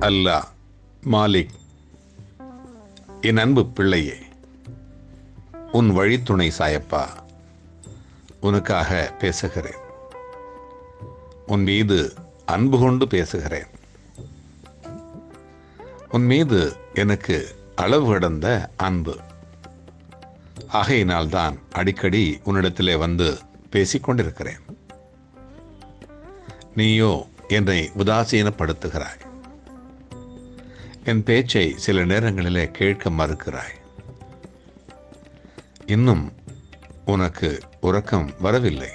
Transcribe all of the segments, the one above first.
அல்லாஹ் மாலிக் என் அன்பு பிள்ளையே உன் வழித்துணை சாயப்பா உனக்காக பேசுகிறேன். உன் மீது அன்பு கொண்டு பேசுகிறேன். உன் மீது எனக்கு அளவு கடந்த அன்பு. ஆகையினால்தான் அடிக்கடி உன்னிடத்திலே வந்து பேசிக்கொண்டிருக்கிறேன் நீயோ என்னை உதாசீனப்படுத்துகிறாய். என் பேச்சை சில நேரங்களிலே கேட்க மறுக்கிறாய். இன்னும் உனக்கு உறக்கம் வரவில்லை.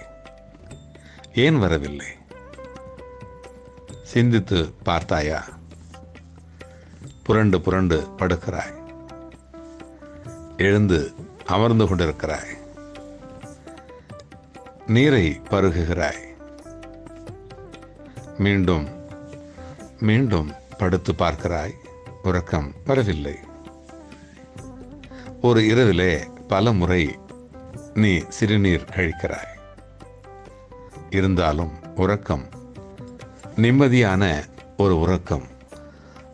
ஏன் வரவில்லை? சிந்தித்து பார்த்தாயா? புரண்டு புரண்டு படுக்கிறாய். எழுந்து அமர்ந்து கொண்டிருக்கிறாய். நீரை பருகுகிறாய். மீண்டும் மீண்டும் படுத்து பார்க்கிறாய். உறக்கம் வரவில்லை. ஒரு இரவிலே பல முறை நீ சிறுநீர் கழிக்கிறாய். இருந்தாலும் உறக்கம் நிம்மதியான ஒரு உறக்கம்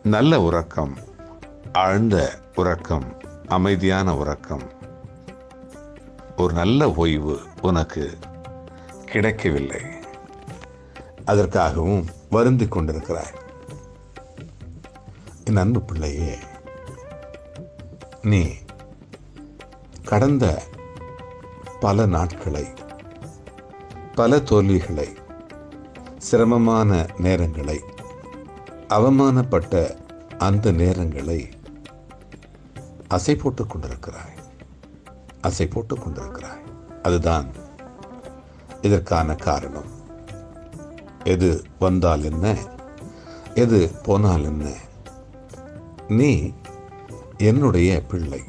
நல்ல உறக்கம் ஆழ்ந்த உறக்கம் அமைதியான உறக்கம் ஒரு நல்ல ஓய்வு உனக்கு கிடைக்கவில்லை. அதற்காகவும் வருந்திக் கொண்டிருக்கிறாய். என் அன்பு பிள்ளையே நீ கடந்த பல நாட்களை பல தோல்விகளை சிரமமான நேரங்களை அவமானப்பட்ட அந்த நேரங்களை அசை போட்டு கொண்டிருக்கிறாய். அசை போட்டு கொண்டிருக்கிறாய். அதுதான் இதற்கான காரணம். எது வந்தால் என்ன? எது போனால் என்ன? நீ என்னுடைய பிள்ளை.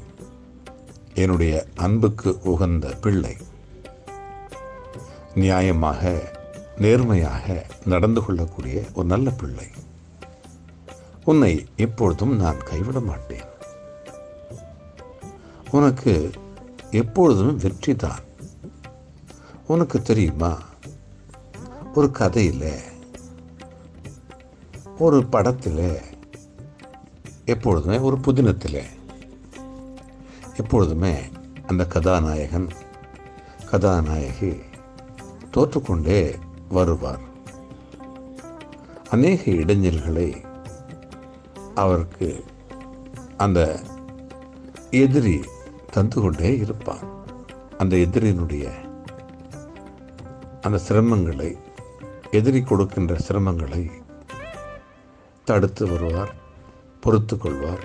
என்னுடைய அன்புக்கு உகந்த பிள்ளை. நியாயமாக நேர்மையாக நடந்து கொள்ளக்கூடிய ஒரு நல்ல பிள்ளை. உன்னை எப்பொழுதும் நான் கைவிட மாட்டேன். உனக்கு எப்பொழுதும் வெற்றி தான். உனக்கு தெரியுமா? ஒரு கதையில் ஒரு படத்தில் எப்பொழுதுமே ஒரு புதினத்தில். எப்பொழுதுமே அந்த கதாநாயகன் கதாநாயகி தோற்றுக்கொண்டே வருவார். அநேக இடைஞ்சல்களை அவருக்கு அந்த எதிரி தந்து கொண்டே இருப்பான் அந்த எதிரியினுடைய அந்த சிரமங்களை எதிரி கொடுக்கின்ற சிரமங்களை தடுத்து வருவார். பொறுத்து கொள்வார்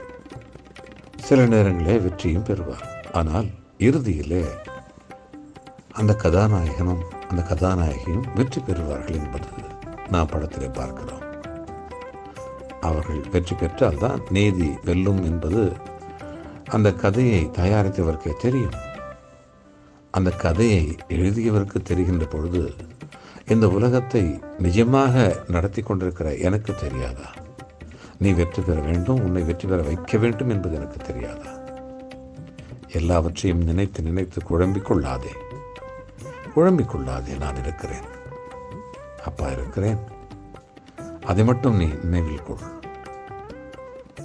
சில நேரங்களே வெற்றியும் பெறுவார். ஆனால் இறுதியிலே அந்த கதாநாயகனும் அந்த கதாநாயகியும் வெற்றி பெறுவார்கள் என்பது நாம் படத்திலே பார்க்கிறோம். அவர்கள் வெற்றி பெற்றால் தான் நீதி வெல்லும் என்பது அந்த கதையை தயாரித்தவருக்கே தெரியும். அந்த கதையை எழுதியவருக்கு தெரிகின்ற பொழுது இந்த உலகத்தை நிஜமாக நடத்தி கொண்டிருக்கிற எனக்கு தெரியாதா? நீ வெற்றி பெற வேண்டும் உன்னை வெற்றி பெற வைக்க வேண்டும் என்பது எனக்கு தெரியாதா? எல்லாவற்றையும் நினைத்து நினைத்து குழம்பிக் கொள்ளாதே. குழம்பிக் கொள்ளாதே நான் இருக்கிறேன். அப்பா இருக்கிறேன். அதை மட்டும் நீ நினைவில் கொள்.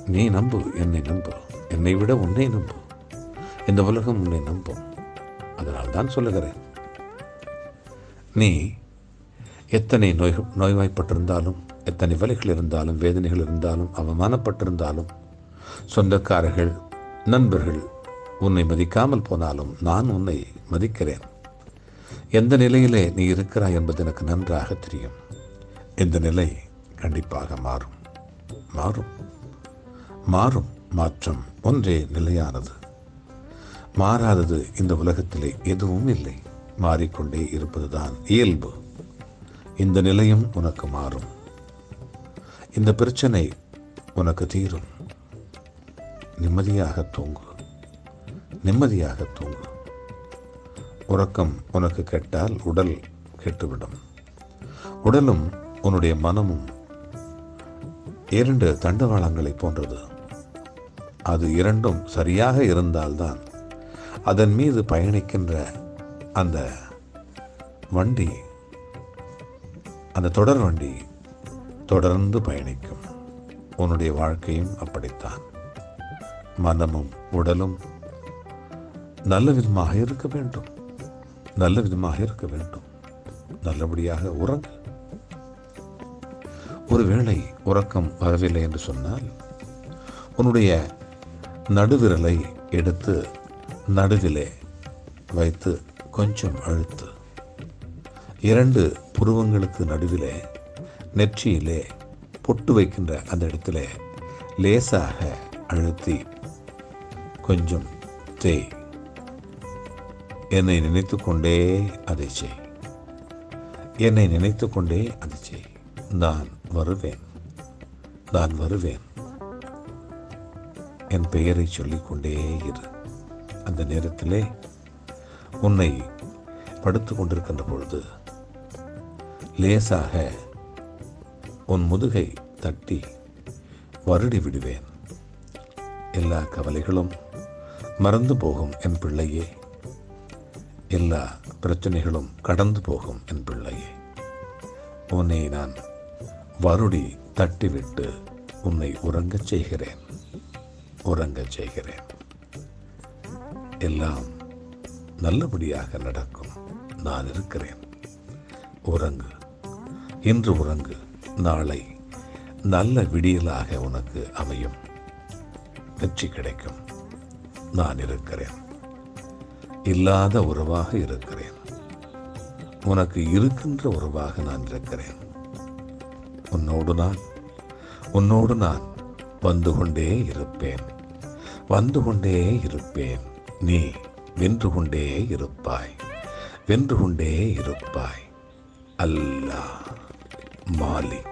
நீ நம்பு என்னை நம்பு. என்னை விட உன்னை நம்பு. இந்த உலகம் உன்னை நம்பும். அதனால் தான் சொல்லுகிறேன். நீ எத்தனை நோய் நோய்வாய்ப்பட்டிருந்தாலும் எத்தனை வலைகள் இருந்தாலும் வேதனைகள் இருந்தாலும் அவமானப்பட்டிருந்தாலும் சொந்தக்காரர்கள் நண்பர்கள் உன்னை மதிக்காமல் போனாலும் நான் உன்னை மதிக்கிறேன். எந்த நிலையிலே நீ இருக்கிறாய் என்பது எனக்கு நன்றாக தெரியும். இந்த நிலை கண்டிப்பாக மாறும். மாறும். மாறும். மாற்றம் ஒன்றே நிலையானது. மாறாதது இந்த உலகத்திலே எதுவும் இல்லை. மாறிக்கொண்டே இருப்பதுதான் இயல்பு. இந்த நிலையும் உனக்கு மாறும். இந்த பிரச்சனை உனக்கு தீரும். நிம்மதியாக தூங்கு. நிம்மதியாக தூங்கு. உறக்கம் உனக்கு கெட்டால் உடல் கெட்டுவிடும். உடலும் உன்னுடைய மனமும் இரண்டு தண்டவாளங்களை போன்றது. அது இரண்டும் சரியாக இருந்தால்தான் அதன் மீது பயணிக்கின்ற அந்த வண்டி அந்த தொடர் வண்டி தொடர்ந்து பயணிக்கும். உன்னுடைய வாழ்க்கையும் அப்படித்தான். மனமும் உடலும் நல்ல விதமாக இருக்க வேண்டும். நல்ல விதமாக இருக்க வேண்டும். நல்லபடியாக உறங்க. ஒருவேளை உறக்கம் வரவில்லை என்று சொன்னால் உன்னுடைய நடுவிரலை எடுத்து நடுவிலே வைத்து கொஞ்சம் அழுத்து இரண்டு புருவங்களுக்கு நடுவிலே நெற்றியிலே பொட்டு வைக்கின்ற அந்த இடத்துல லேசாக அழுத்தி கொஞ்சம் தேய். என்னை நினைத்து கொண்டே அதை செய். என்னை நினைத்து கொண்டே அதை செய். நான் வருவேன். நான் வருவேன். என் பெயரை சொல்லிக்கொண்டே இரு. அந்த நேரத்திலே உன்னை படுத்து கொண்டிருக்கின்ற பொழுது லேசாக உன் முதுகை தட்டி வருடி விடுவேன். எல்லா கவலைகளும் மறந்து போகும் என் பிள்ளையே. எல்லா பிரச்சனைகளும் கடந்து போகும் என் பிள்ளையே. உன்னை நான் வருடி தட்டிவிட்டு உன்னை உறங்கச் செய்கிறேன். உறங்கச் செய்கிறேன். எல்லாம் நல்லபடியாக நடக்கும். நான் இருக்கிறேன். உறங்கு. இன்று உறங்கு. நாளை நல்ல விடியலாக உனக்கு அமையும். வெற்றி கிடைக்கும். நான் இருக்கிறேன். இல்லாத உறவாக இருக்கிறேன். உனக்கு இருக்கின்ற உறவாக நான் இருக்கிறேன். உன்னோடு நான் உன்னோடு நான் வந்து கொண்டே இருப்பேன். வந்து கொண்டே இருப்பேன். நீ வென்று கொண்டே இருப்பாய். வென்று கொண்டே இருப்பாய். அல்லாஹ். மாலிக்